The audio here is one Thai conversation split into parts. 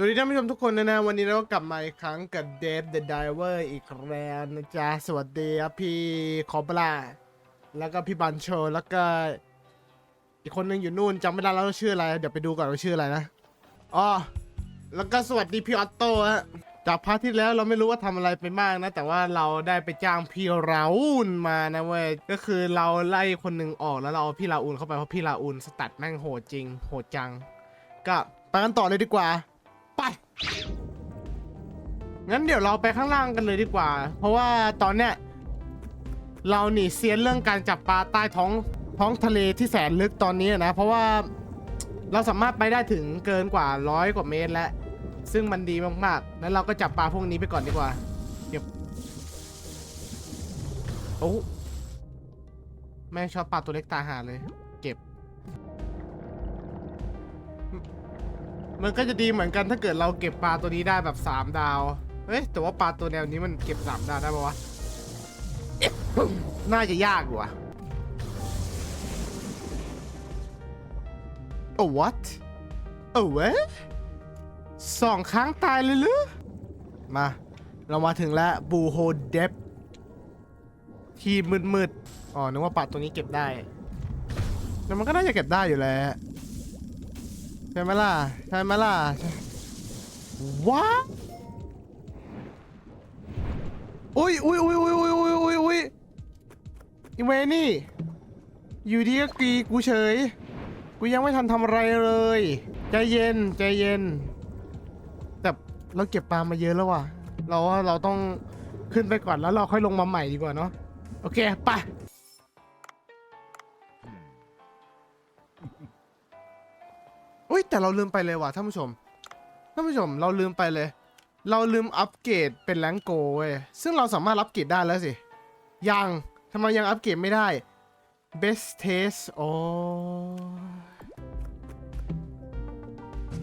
สวัสดีท่านผู้ชมทุกคนนะนะวันนี้เราก็กลับมาอีกครั้งกับ Dave the Diver อีกแล้วนะจ๊ะ สวัสดีครับพี่คอปลาแล้วก็พี่บันโชแล้วก็ อีกคนหนึงอยู่นู่นจำไม่ได้แล้วชื่ออะไร เดี๋ยวไปดูก่อนว่าชื่ออะไรนะอ๋อแล้วก็สวัสดีพี่ออตโต้ฮะจากพาร์ทที่แล้วเราไม่รู้ว่าทำอะไรไปบ้างนะ แต่ว่าเราได้ไปจ้างพี่ราอูนมานะเว้ยก็คือเราไล่คนหนึ่งออกแล้วเราเอาพี่ราอูนเข้าไปเพราะพี่ราอูนสตัดแม่งโหดจริงโหดจัง ก็ไปกันต่อเลยดีกว่า ไป งั้นเดี๋ยวเราไปข้างล่างกันเลยดีกว่า เพราะว่าตอนเนี้ยเราหนีเซียนเรื่องการจับปลาใต้ท้องท้องทะเลที่แสนลึกตอนนี้นะ เพราะว่าเราสามารถไปได้ถึงเกินกว่าร้อยกว่าเมตรแล้ว ซึ่งมันดีมากๆแล้วเราก็จับปลาพวกนี้ไปก่อนดีกว่าเก็บโอ้แม่งชอบปลาตัวเล็กตาหาเลย มันก็จะดีเหมือนกันถ้าเกิดเราเก็บปลาตัวนี้ได้แบบ 3 ดาว เฮ้ย แต่ว่าปลาตัวแนวนี้มันเก็บ 3 ดาวได้ปะวะ น่าจะยากอยู่อะโอ้ what โอ้เว้สองครั้งตายเลยหรือ มา เรามาถึงแล้วบูโฮเดฟที่มืดๆ อ๋อ นึกว่าปลาตัวนี้เก็บได้ แต่มันก็น่าจะเก็บได้อยู่แล้ว ใช่ไหมล่ะ ใช่ไหมล่ะ ว้าอุ้ยอุ้ยอุ้ยอุ้ยอุ้ยอุ้ยอุ้ยอุ้ยอีเวนี่ อยู่ดีก็กรีกูเฉย กูยังไม่ทันทำอะไรเลย ใจเย็น ใจเย็น แต่เราเก็บปลามาเยอะแล้วว่ะ เราว่าเราต้องขึ้นไปก่อนแล้วเราค่อยลงมาใหม่ดีกว่าเนาะ โอเค ไป อุ้ยแต่เราลืมไปเลยว่ะท่านผู้ชมท่านผู้ชมเราลืมไปเลย เราลืมอัปเกรดเป็นแรงโกเว้ยซึ่งเราสามารถอัปเกรดได้แล้วสิยังทำไมยังอัปเกรดไม่ได้ best taste โอ้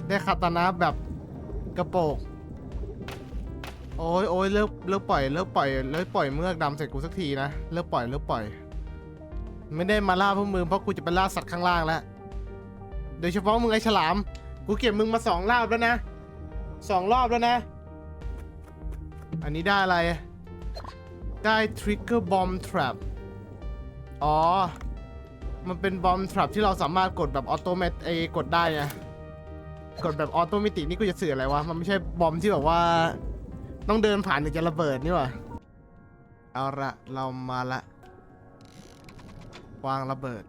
ได้คาตานะแบบกระโปงโอ้ยโอ้ยเลิกเลิกปล่อยเลิกปล่อยเลิกปล่อยเมือกดำใส่กูสักทีนะเลิกปล่อยเลิกปล่อย ไม่ได้มาล่าพวกมึงเพราะกูจะไปล่าสัตว์ข้างล่างแล้ว โดยเฉพาะมึงไอ้ฉลาม กูเก็บมึงมาสองรอบแล้วนะสองรอบแล้วนะ อันนี้ได้อะไร ได้ trigger bomb trap อ๋อ มันเป็นบอม trap ที่เราสามารถกดแบบออโตเมตเอกดได้ไงกดแบบออโตเมตินี่กูจะสื่ออะไรวะ มันไม่ใช่บอมที่แบบว่า ต้องเดินผ่านถึงจะระเบิดนี่หว่าเอาละเรามาละ วางระเบิด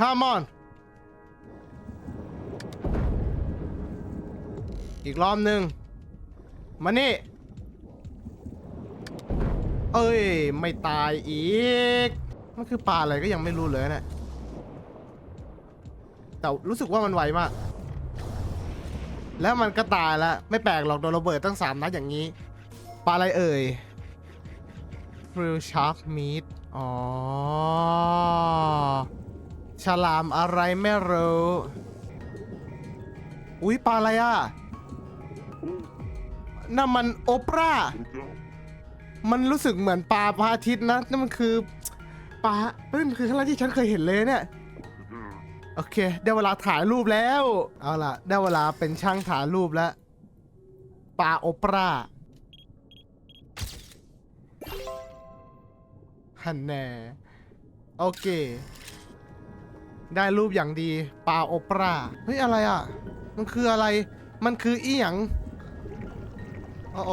Come on อีกรอบหนึ่งมานี่ เอ้ย ไม่ตายอีก มันคือปลาอะไรก็ยังไม่รู้เลยเนะี่ยแต่รู้สึกว่ามันไวมาก แล้วมันก็ตายแล้ว ไม่แปลกหรอกโดนระเบิดตั้งสามนัดอย่างนี้ ปลาอะไรเอ่ย Frill Shark Meat อ๋อ ฉลามอะไรไม่รู้ อุ๊ยปลาอะไรอะนั่นมันโอปรามันรู้สึกเหมือนปลาพระอาทิตย์นะนั่นมันคือปลาเฮ้ยมันคือครั้งแรกที่ฉันเคยเห็นเลยเนี่ยโอเค ได้เวลาถ่ายรูปแล้ว เอาล่ะ ได้เวลาเป็นช่างถ่ายรูปแล้วปลาโอปราฮันแน่โอเค ได้รูปอย่างดีปลาโอปราเฮ้ยอะไรอะ มันคืออะไร มันคืออีหยังโอ้โอ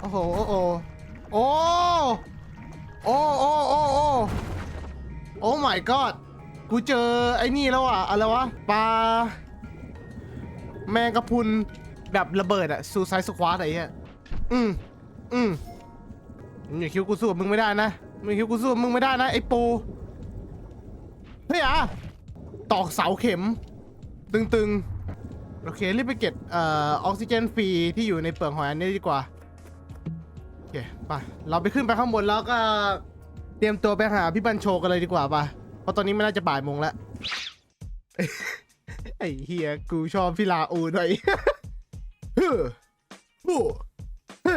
โอ้โหโอ้โหโอ้โอ้โอ้โอ้โอ้โอ้ my god กูเจอไอ้นี่แล้วอะอะไรวะปลาแมงกะพุนแบบระเบิดอะซูไซสควอตอะไอ้เหี้ยอืมอืมมึงอย่าคิดว่ากูสู้มึงไม่ได้นะมึงคิดว่ากูสู้มึงไม่ได้นะไอ้ปู เฮ้ยอะตอกเสาเข็ม ตึงๆ โอเค รีบไปเก็บเอ่อออกซิเจนฟรีที่อยู่ในเปลือกหอยอันนี้ดีกว่า โอเคไปเราไปขึ้นไปข้างบนแล้วก็เตรียมตัวไปหาพี่บัญโชกันเลยดีกว่าป่ะ เพราะตอนนี้ไม่น่าจะบ่ายโมงแล้ว ไอ้เฮียกูชอบพี่ลาอูหน่อยเฮ้อโอ้เฮ้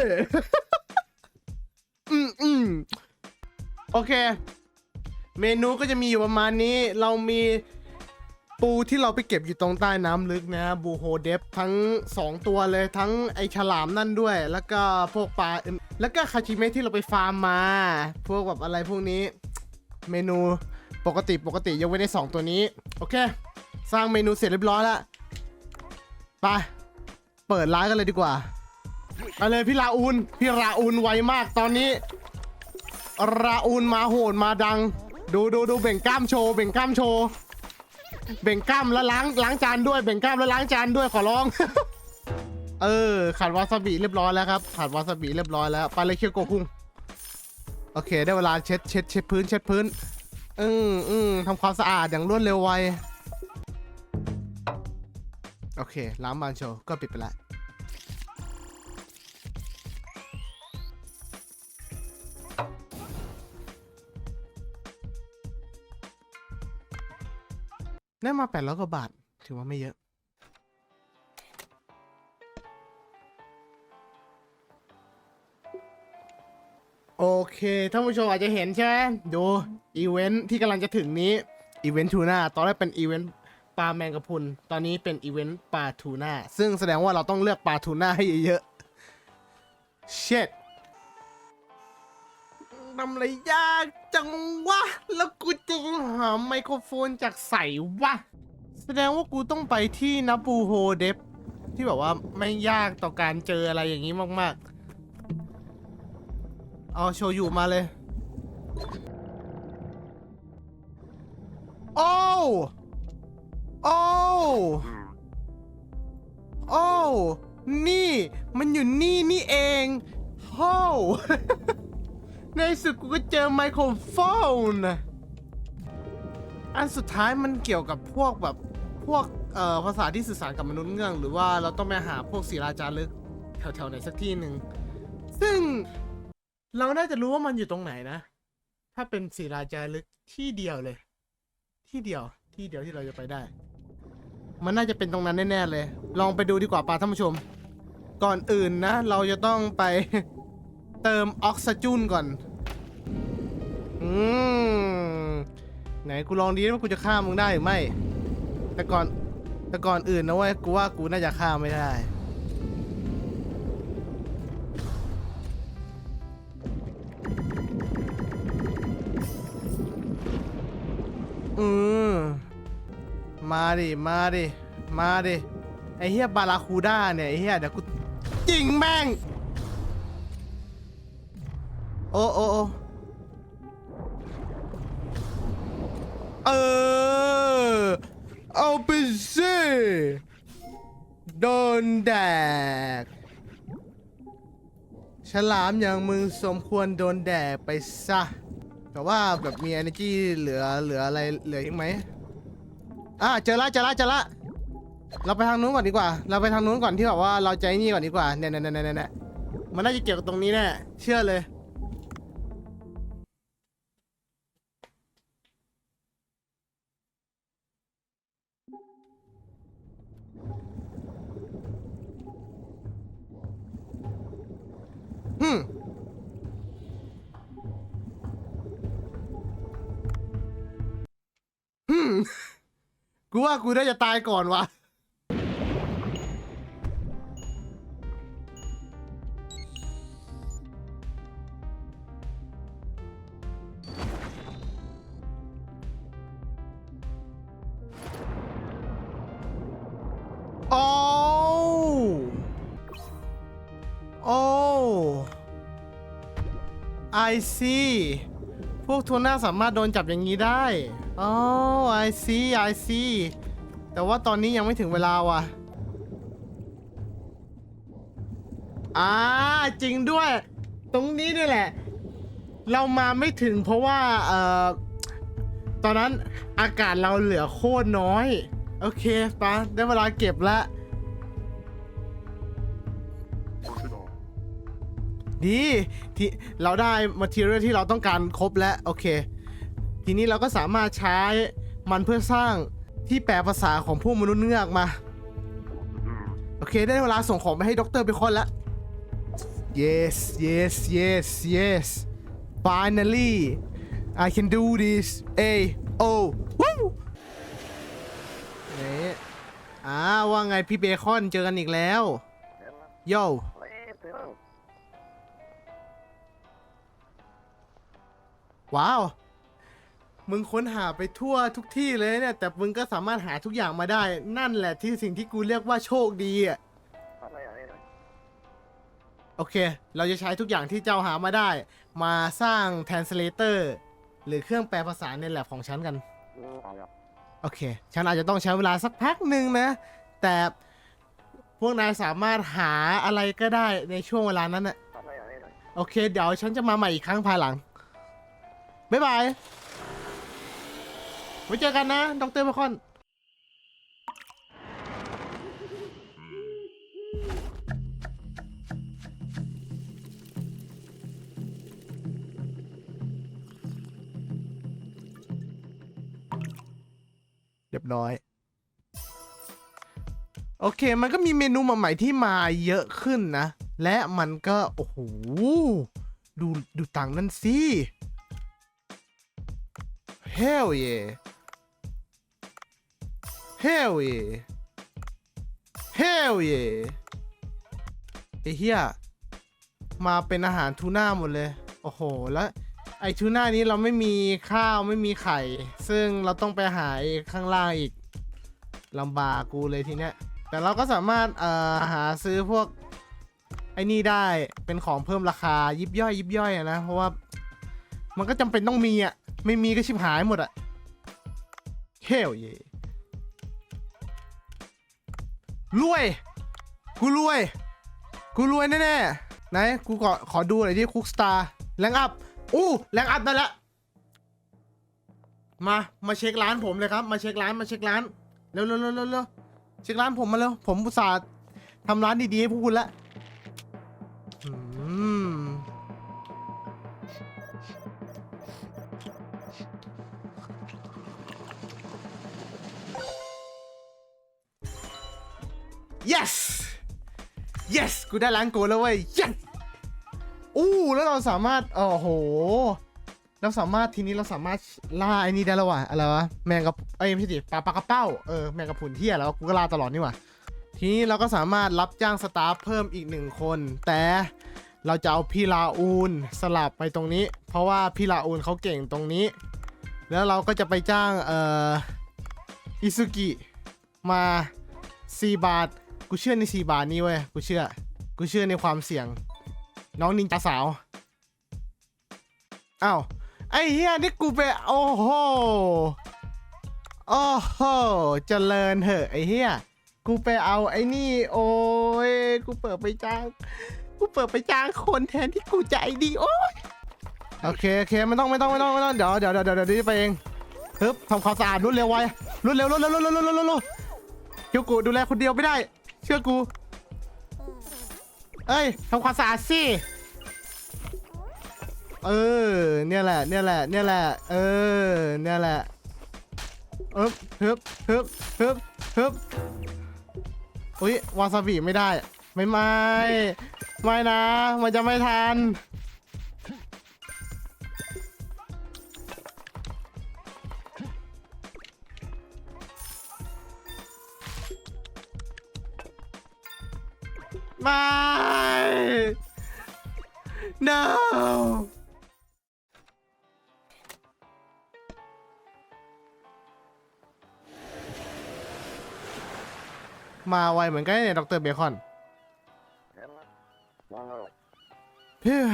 อืมอืมโอเค เมนูก็จะมีอยู่ประมาณนี้ เรามีปูที่เราไปเก็บอยู่ตรงใต้น้ำลึกนะบูโฮเดฟทั้ง 2 ตัวเลยทั้งไอฉลามนั่นด้วย แล้วก็พวกปลาแล้วก็คาชิเมะที่เราไปฟาร์มมา พวกแบบอะไรพวกนี้ เมนูปกติปกติยกเว้นใน2ตัวนี้ โอเค สร้างเมนูเสร็จเรียบร้อยแล้วไปเปิดร้านกันเลยดีกว่าไปเลยพี่ราอูนพี่ราอูนไวมากตอนนี้ราอูนมาโหดมาดัง ดูดูดูเบ่งกล้ามโชว์เบ่งกล้ามโชว์เบ่งกล้ามแล้วล้างล้างจานด้วยเบ่งกล้ามแล้วล้างจานด้วยขอร้อง เออขัดวาซาบิเรียบร้อยแล้วครับขัดวาซาบิเรียบร้อยแล้วไปเลยเคียวโกคุงโอเค ได้เวลาเช็ดเช็ดเช็ดพื้นเช็ดพื้นอืมอืมทำความสะอาดอย่างรวดเร็วไวโอเคล้างบานโชว์ก็ปิดไปแล้ว ได้มาแปดร้อยกว่าบาท ถือว่าไม่เยอะ โอเคท่านผู้ชมอาจจะเห็นใช่ไหมดูอีเวนท์ที่กำลังจะถึงนี้อีเวนต์ทูน่าตอนแรกเป็นอีเวนต์ปลาแมงกะพรุน ตอนนี้เป็นอีเวนต์ปลาทูน่าซึ่งแสดงว่าเราต้องเลือกปลาทูน่าให้เยอะๆเช็ด ทำอะไรยากจังวะ แล้วกูจะหาไมโครโฟนจากใส่วะ แสดงว่ากูต้องไปที่นับบูโฮเดฟที่แบบว่าไม่ยากต่อการเจออะไรอย่างนี้มากๆ เอาโชยุมาเลย โอ้ โอ้ โอ้ นี่ มันอยู่นี่นี่เองโฮ้ ในสุดกูก็เจอไมโครโฟนอันสุดท้ายมันเกี่ยวกับพวกแบบพวกเอ่อภาษาที่สื่อสารกับมนุษย์เงือกหรือว่าเราต้องไปหาพวกศิลาจารึกแถวๆไหนสักที่หนึ่ง ซึ่งเราน่าจะรู้ว่ามันอยู่ตรงไหนนะ ถ้าเป็นศิลาจารึกที่เดียวเลย ที่เดียวที่เดียวที่เราจะไปได้ มันน่าจะเป็นตรงนั้นแน่ๆเลย ลองไปดูดีกว่าปาท่านผู้ชม ก่อนอื่นนะ เราจะต้องไป เติมออกซิเจนก่อน อืมไหนกูลองดีว่ากูจะฆ่ามึงได้หรือไม่ แต่ก่อนแต่ก่อนอื่นนะเว้ยกูว่ากูน่าจะฆ่าไม่ได้ อืมมาดิ มาดิ มาดิ ไอเฮียบาราคูด้าเนี่ยไอเฮียเดี๋ยวกูจิงแม่ง โอ้โอ้โอ้ เออ เอาไปสิโดนแดก ฉลามอย่างมึงสมควรโดนแดกไปซะ แต่ว่าแบบมี energy เหลือเหลืออะไรเหลืออีกไหมอะเจอละเจอละเจอละ เราไปทางนู้นก่อนดีกว่า เราไปทางนู้นก่อนที่แบบว่าเราใจนี่ก่อนดีกว่าเนี่ยเนี่ยเนี่ยเนี่ยมันน่าจะเกี่ยวกับตรงนี้แน่เชื่อเลย อืมอืมกูว่ากูน่าจะตายก่อนวะ see พวกทัวน้าสามารถโดนจับอย่างนี้ได้ อ๋อ I see I see แต่ว่าตอนนี้ยังไม่ถึงเวลาว่ะอ่าจริงด้วย ตรงนี้นี่แหละ เรามาไม่ถึงเพราะว่า เอ่อ ตอนนั้นอากาศเราเหลือโคตรน้อย โอเคปะได้เวลาเก็บแล้ว ดีที่เราได้ material ที่เราต้องการครบแล้วโอเค ทีนี้เราก็สามารถใช้มันเพื่อสร้างที่แปลภาษาของพวกมนุษย์เงือกมา โอเค ได้เวลาส่งของไปให้ด็อกเตอร์ไปคอนแล้ว yes yes yes yes finally I can do this A O Woo นี่อ่าว่าไงพี่เบคอนเจอกันอีกแล้ว โย ว้าว มึงค้นหาไปทั่วทุกที่เลยเนี่ย แต่มึงก็สามารถหาทุกอย่างมาได้ นั่นแหละที่สิ่งที่กูเรียกว่าโชคดีอะโอเค เราจะใช้ทุกอย่างที่เจ้าหามาได้ มาสร้าง translator หรือเครื่องแปลภาษาในแลบของฉันกันโอเค ฉันอาจจะต้องใช้เวลาสักพักหนึ่งนะ แต่พวกนายสามารถหาอะไรก็ได้ในช่วงเวลานั้นน่ะโอเค เดี๋ยวฉันจะมาใหม่อีกครั้งภายหลัง บ๊ายบาย ไว้เจอกันนะดรเบคอนเรียบร้อย โอเค มันก็มีเมนูใหม่ๆที่มาเยอะขึ้นนะ และมันก็ โอ้โห ดู ดูตังนั่นสิ Hell yeah Hell yeah Hell yeah ไอ้เหี้ยมาเป็นอาหารทูน่าหมดเลย โอ้โห แล้วไอทูน่านี้เราไม่มีข้าวไม่มีไข่ ซึ่งเราต้องไปหาไอข้างล่างอีกลำบากกูเลยทีเนี้ย แต่เราก็สามารถเอ่อหาซื้อพวกไอ้นี่ได้เป็นของเพิ่มราคายิบย่อยยิบย่อยนะ เพราะว่ามันก็จำเป็นต้องมีอะ ไม่มีก็ชิบหายหมดอะเฮลเยรวย กูรวย กูรวยแน่ๆ ไหน กูขอขอดูหน่อยที่คุกสตาร์แรงอัพ อู้แรงอัพได้แล้วมา มาเช็คร้านผมเลยครับ มาเช็คร้าน มาเช็คร้านเร็วเร็วเร็วเร็วเร็วเช็คร้านผมมาเร็ว ผมอุตส่าห์ทำร้านดีๆให้พวกคุณละ yes yes กูได้ร้านโกแล้วเว้ย yes อู้แล้วเราสามารถโอ้โห เราสามารถทีนี้เราสามารถล่าไอ้นี่ได้แล้วว่ะอะไรวะแมงกะไอ้ยไม่ใช่ดิปลาปลากระเป้าเออแมงกะพรุนเที่ยแล้วกูก็ล่าตลอดนี่หว่าทีนี้เราก็สามารถรับจ้างสตาฟเพิ่มอีกหนึ่งคน แต่เราจะเอาพี่ลาอูนสลับไปตรงนี้ เพราะว่าพี่ลาอูนเขาเก่งตรงนี้ แล้วเราก็จะไปจ้างเอ่ออิซุกิมา4บาท กูเชื่อใน4บาทนี้เว้ย กูเชื่อ กูเชื่อในความเสี่ยง น้องนินจาสาว อ้าว ไอ้เฮียนี่กูไป โอ้โห โอ้โห เจริญเหอะไอ้เฮียกูไปเอาไอ้นี่ โอ้ย กูเปิดไปจ้าง กูเปิดไปจ้างคนแทนที่กูใจดีโอ้ย โอเคโอเคไม่ต้องไม่ต้องไม่ต้องไม่ต้อง เดี๋ยวเดี๋ยวเดี๋ยวเดี๋ยวเดี๋ยวไปเองฮึบทำความสะอาดรวดเร็วไวรวดเร็วรวดเร็วรวดเร็วรวดเร็วรวดเร็วเคียวกูดูแลคนเดียวไม่ได้ เชื่อกู เอ้ยทำความสะอาดสิเออ เนี่ยแหละ เนี่ยแหละ เนี่ยแหละ เออ เนี่ยแหละฮึบฮึบฮึบฮึบฮึบอุ้ยวาซาบิไม่ได้ ไม่ไม่ไม่นะ มันจะไม่ทัน ไม่ no มาไวเหมือนกันเนี่ยดรเบคอนเฮ้ย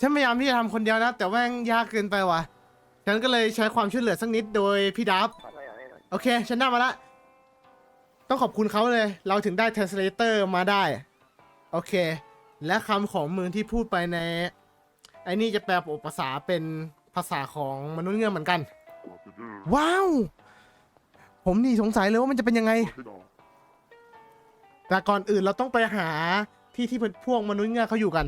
ฉันพยายามที่จะทำคนเดียวนะ แต่แม่งยากเกินไปว่ะ ฉันก็เลยใช้ความช่วยเหลือสักนิดโดยพี่ดับ โอเค ฉันได้มาละ ต้องขอบคุณเขาเลย เราถึงได้ translator มาได้ โอเค และคำของมึงที่พูดไปใน ไอ้นี่จะแปลภาษาเป็นภาษาของมนุษย์เงือกเหมือนกัน ว้าว ผมนี่สงสัยเลยว่ามันจะเป็นยังไง แต่ก่อนอื่นเราต้องไปหาที่ที่พวกมนุษย์เงือกเขาอยู่กัน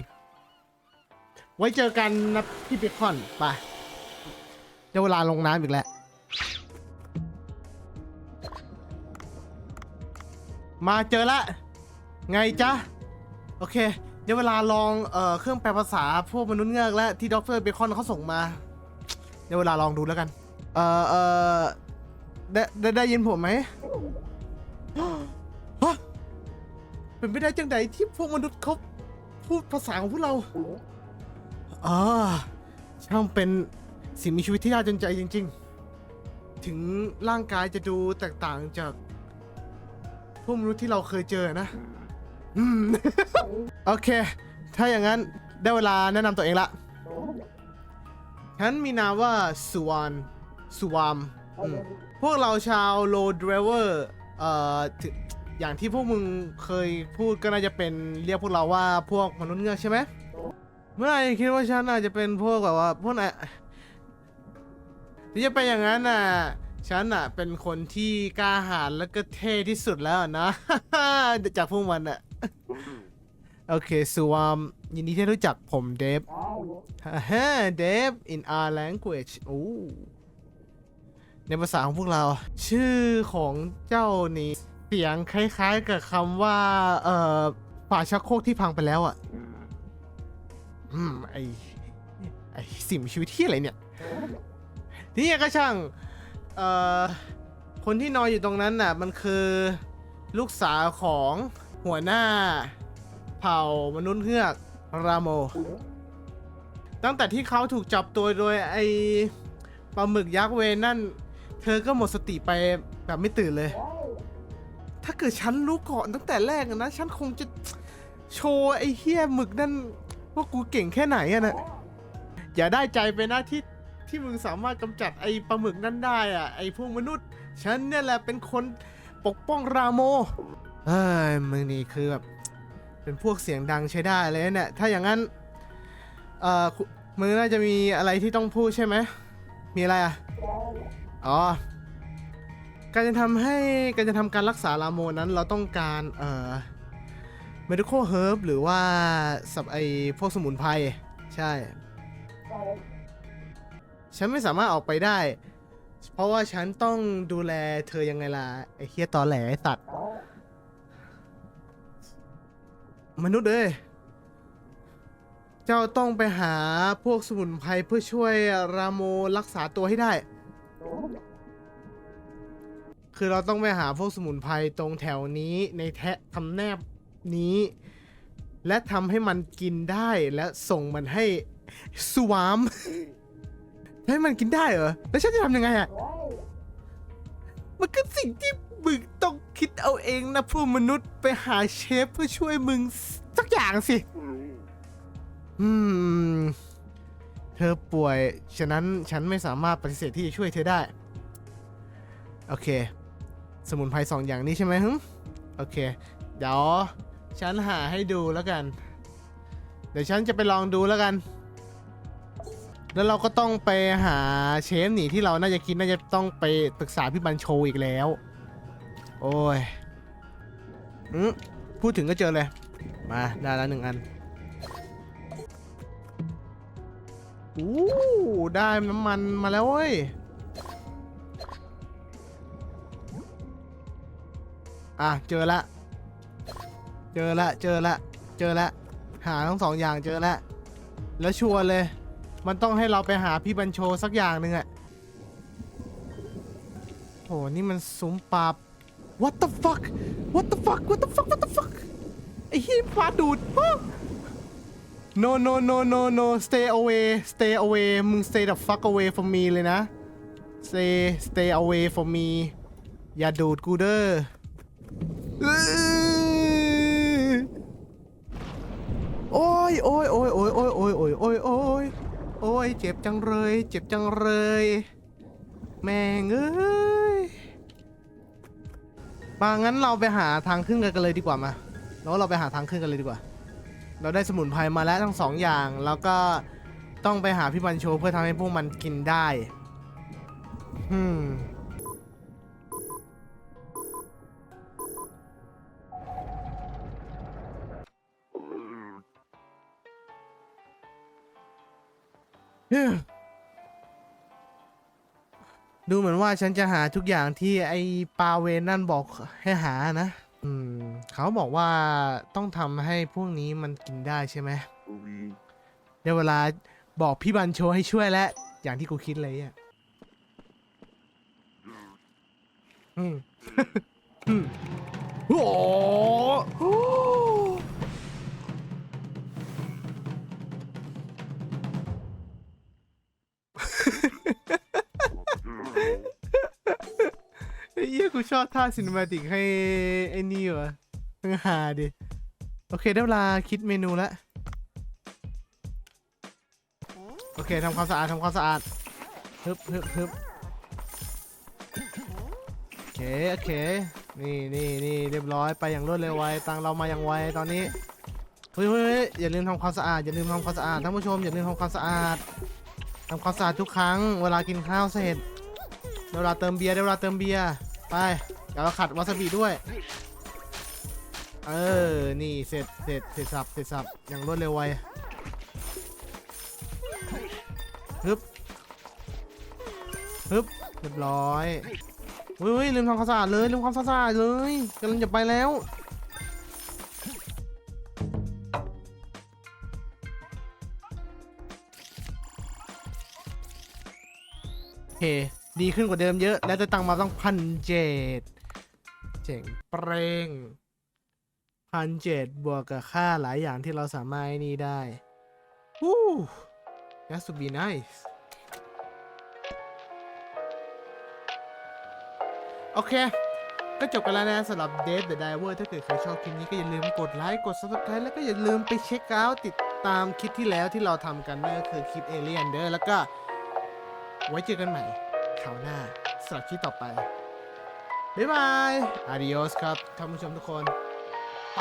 ไว้เจอกันนะพี่เบคอน ไปเดี๋ยวเวลาลงน้ำอีกแล้ว มาเจอละ ไงจ๊ะ โอเค เดี๋ยวเวลาลองเอ่อเครื่องแปลภาษาพวกมนุษย์เงือกและที่ด็อกเตอร์เบคอนเขาส่งมา เดี๋ยวเวลาลองดูแล้วกัน เออเออได้ได้ได้ยินผมไหมฮะเป็นไปได้จังใดที่พวกมนุษย์เขาพูดภาษาของพวกเราอ่าช่างเป็นสิ่งมีชีวิตที่น่าจนใจจริง ๆ ถึงร่างกายจะดูแตกต่างจาก วกมนุษย์ที่เราเคยเจอนะอืม โอเค ถ้าอย่างนั้นได้เวลาแนะนำตัวเองละ ฉันมีนามว่าสุวรรณสุวามอืมพวกเราชาวโลดเรเวอร์เอ่อถึอย่างที่พวกมึงเคยพูดก็น่าจะเป็นเรียกพวกเราว่าพวกมนุษย์เงือกใช่ไหม เมื่อไหร่คิดว่าฉันอาจจะเป็นพวกแบบว่าพวกไหนที่จะเป็นอย่างนั้นน่ะ ฉันอะ เป็นคนที่กล้าหาญและก็เท่ที่สุดแล้วอะนะ จากพวกมันอะ โอเคสุวามยินดีที่รู้จักผมเดฟฮ่าฮ่าเดฟ in our language โอ้ในภาษาของพวกเรา ชื่อของเจ้านี่เสียงคล้ายๆกับคำว่า เอ่อฝาชักโครกที่พังไปแล้วอะ อืม ไอไอสิ่งมีชีวิตที่อะไรเนี่ยที่ยังก็ช่าง เอ่อคนที่นอนอยู่ตรงนั้นน่ะ มันคือลูกสาวของหัวหน้า เผ่ามนุษย์เงือกราโม ตั้งแต่ที่เขาถูกจับตัวโดยไอปลาหมึกยักษ์เวนั่น เธอก็หมดสติไปแบบไม่ตื่นเลย ถ้าเกิดฉันรู้ก่อนตั้งแต่แรกนะ ฉันคงจะโชว์ไอเฮี้ยหมึกนั่น ว่ากูเก่งแค่ไหนอะนะอย่าได้ใจไปนะที่ ที่มึงสามารถกำจัดไอ้ปลาหมึกนั่นได้อะไอ้พวกมนุษย์ ฉันเนี่ยแหละเป็นคนปกป้องราโมเอ้ยมึงนี่คือแบบเป็นพวกเสียงดังใช้ได้เลยเนี่ยถ้าอย่างนั้นเอ่อคุมึงน่าจะมีอะไรที่ต้องพูดใช่ไหมมีอะไรอะอ๋อการจะทำให้การจะทำการรักษาลาโมนั้นเราต้องการเอ่อ medical herb หรือว่าสับไอพวกสมุนไพรใช่ ฉันไม่สามารถออกไปได้ เพราะว่าฉันต้องดูแลเธอยังไงล่ะไอเฮียตอแหลไอ้สัตว์ มนุษย์เอ้ยเจ้าต้องไปหาพวกสมุนไพรเพื่อช่วยราโมรักษาตัวให้ได้ คือเราต้องไปหาพวกสมุนไพรตรงแถวนี้ในแทะทำแนบนี้ และทำให้มันกินได้และส่งมันให้สวาม ให้มันกินได้เหรอ แล้วฉันจะทำยังไงอะมันคือสิ่งที่มึงต้องคิดเอาเองนะพวกมนุษย์ไปหาเชฟเพื่อช่วยมึงสักอย่างสิ อืม เธอป่วย ฉะนั้นฉันไม่สามารถปฏิเสธที่จะช่วยเธอได้ โอเค สมุนไพรสองอย่างนี้ใช่ไหมฮึโอเค เดี๋ยว ฉันหาให้ดูแล้วกัน เดี๋ยวฉันจะไปลองดูแล้วกัน แล้วเราก็ต้องไปหาเชฟหนีที่เราน่าจะคิดน่าจะต้องไปปรึกษาพี่บันโชอีกแล้ว โอ้ยอืมพูดถึงก็เจอเลย มาได้แล้วหนึ่งอันอู้ได้น้ำมันมาแล้วเว้ยอะเจอละ เจอละ เจอละ เจอละ หาทั้งสองอย่างเจอละ แล้วชัวร์เลย มันต้องให้เราไปหาพี่บัญโชสักอย่างหนึ่งอะโห นี่มันซุ้มปราบ What the fuck What the fuck What the fuck What the fuck ไอ้เหี้ยฟ้าดูด No no no no no stay away stay away มึง stay the fuck away from me เลยนะ stay stay away from me อย่าดูดกูเด้อโอ้ยโอ้ยโอ้ยโอ้ยโอ้ยโอ้ยโอ้ยโอ้ย โอ้ยเจ็บจังเลย เจ็บจังเลย แม่งเอ้ยบางั้นเราไปหาทางขึ้นกันเลยดีกว่ามาแล้วเราไปหาทางขึ้นกันเลยดีกว่า เราได้สมุนไพรมาแล้วทั้งสองอย่าง แล้วก็ต้องไปหาพี่บันโชเพื่อทำให้พวกมันกินได้ อืม ดูเหมือนว่าฉันจะหาทุกอย่างที่ไอ้ปาเวนนั่นบอกให้หานะ อืม เขาบอกว่าต้องทำให้พวกนี้มันกินได้ใช่ไหมเดี๋ยวเวลาบอกพี่บันโชให้ช่วยแล้ว อย่างที่กูคิดเลยอะอืมอืมโอ้โห เหี้ยกูชอบท่าซินมาติกให้ไอ้นี่วะมึงหาดิ โอเคได้เวลาคิดเมนูแล้วโอเคทำความสะอาดทำความสะอาดฮึบฮึบฮึบโอเค โอเค นี่นี่นี่เรียบร้อยไปอย่างรวดเร็วไวตังเรามาอย่างไวตอนนี้เฮ้ยเฮ้ยเฮ้ยอย่าลืมทำความสะอาดอย่าลืมทำความสะอาดท่านผู้ชมอย่าลืมทำความสะอาดทำความสะอาดทุกครั้ง เวลากินข้าวเสร็จเวลาเติมเบียร์เวลาเติมเบียร์ ไปเดี๋ยวเราขัดวาซาบิด้วย เออ นี่เสร็จเสร็จเสร็จสับเสร็จสับอย่างรวดเร็วไวฮึบฮึบเรียบร้อยเฮ้ยลืมทำความสะอาดเลยลืมความสะอาดเลยกำลังจะไปแล้วโอเค ดีขึ้นกว่าเดิมเยอะ แล้วจะตังค์มาต้องพันเจ็ดเจ๋งเปรงพันเจ็ดบวกกับค่าหลายอย่างที่เราสามารถไอ้นี่ได้วู้ That would be nice โอเค ก็จบกันแล้วนะสำหรับ Dead the Diver ถ้าเกิดใครชอบคลิปนี้ก็อย่าลืมกดไลค์ กด Subscribe แล้วก็อย่าลืมไปเช็คเอาท์ติดตามคลิปที่แล้วที่เราทำกันนั่นก็คือคลิปเอเลียนเด้อแล้วก็ไว้เจอกันใหม่ ราวหน้าสำหรับคลิปต่อไป บ๊ายบายอาดิโอสครับท่านผู้ชมทุกคนไป